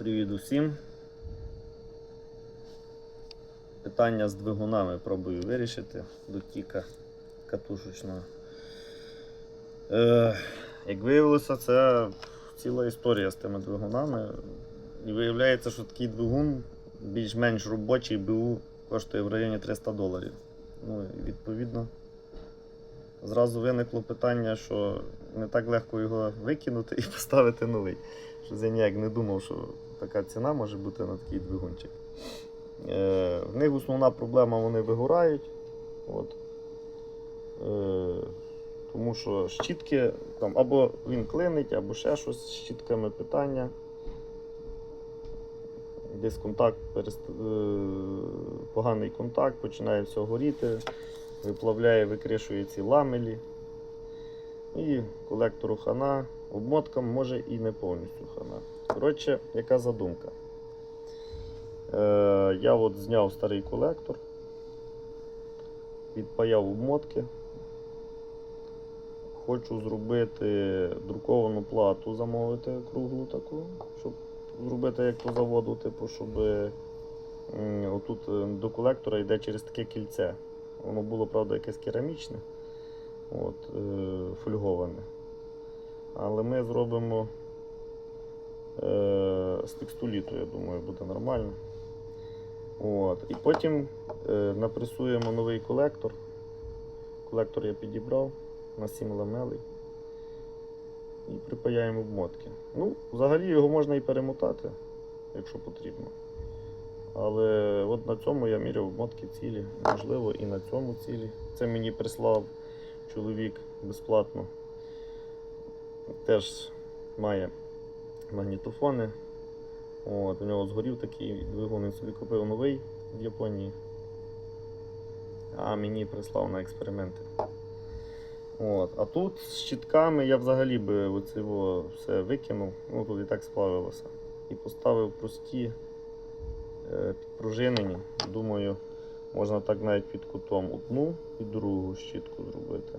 Привіт усім. Питання з двигунами пробую вирішити до тіка катушечного. Е, як виявилося, це ціла історія з тими двигунами. І виявляється, що такий двигун більш-менш робочий БУ коштує в районі 300 доларів. Ну, і відповідно, зразу виникло питання, що не так легко його викинути і поставити новий. Щось я ніяк не думав, що така ціна може бути на такий двигунчик. Е, в них основна проблема вони вигорають. От. Е, тому що щітки там або він клинить, або ще щось з щітками питання. Десь контакт перест... е, поганий контакт, починає все горіти, виплавляє, викришує ці ламелі. І колектору хана, обмоткам може і не повністю хана. Коротше, яка задумка? Е, я от зняв старий колектор, відпаяв обмотки. Хочу зробити друковану плату, замовити круглу таку, щоб зробити як по заводу, типу, щоб отут е, до колектора йде через таке кільце. Воно було, правда, якесь керамічне, от, е, фольговане. Але ми зробимо е, з текстоліту, я думаю, буде нормально. От. І потім е, напресуємо новий колектор. Колектор я підібрав на 7 ламелей. І припаяємо обмотки. Ну, взагалі його можна і перемотати, якщо потрібно. Але от на цьому я міряв обмотки цілі. Можливо, і на цьому цілі. Це мені прислав чоловік безплатно. Теж має магнітофони. От, у нього згорів такий двигун, він собі купив новий в Японії. А мені прислав на експерименти. От. А тут з щітками я взагалі би оце все викинув, ну тут і так сплавилося. І поставив прості е, підпружинені. Думаю, можна так навіть під кутом одну і другу щітку зробити.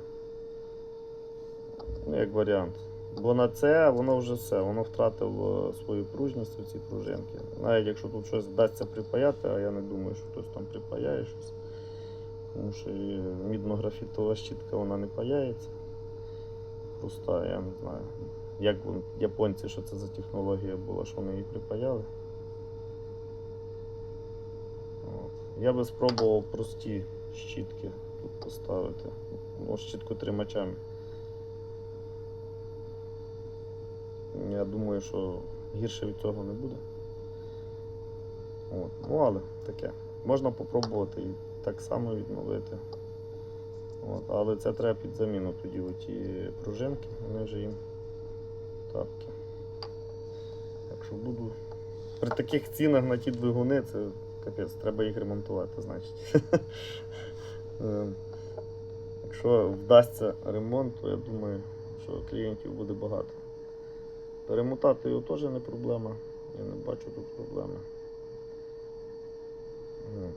Ну, як варіант. Бо на це воно вже все, воно втратило свою пружність у ці пружинки. Навіть якщо тут щось вдасться припаяти, а я не думаю, що хтось там припаяє щось. Тому що мідно-графітова щітка вона не паяється. Проста, я не знаю. Як японці, що це за технологія була, що вони її припаяли. От. Я би спробував прості щітки тут поставити. Ну, щітку тримачами. Я думаю, що гірше від цього не буде. От. Ну, але таке. Можна попробувати і так само відновити. От. Але це треба під заміну тоді оті пружинки, вони вже їм тапки. Так що буду. При таких цінах на ті двигуни це капець, треба їх ремонтувати, значить. Ем, Якщо вдасться ремонт, то я думаю, що клієнтів буде багато. Перемотати його теж не проблема. Я не бачу тут проблеми. От.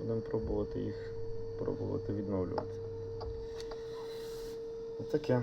Будемо пробувати їх пробувати відновлювати. Отаке.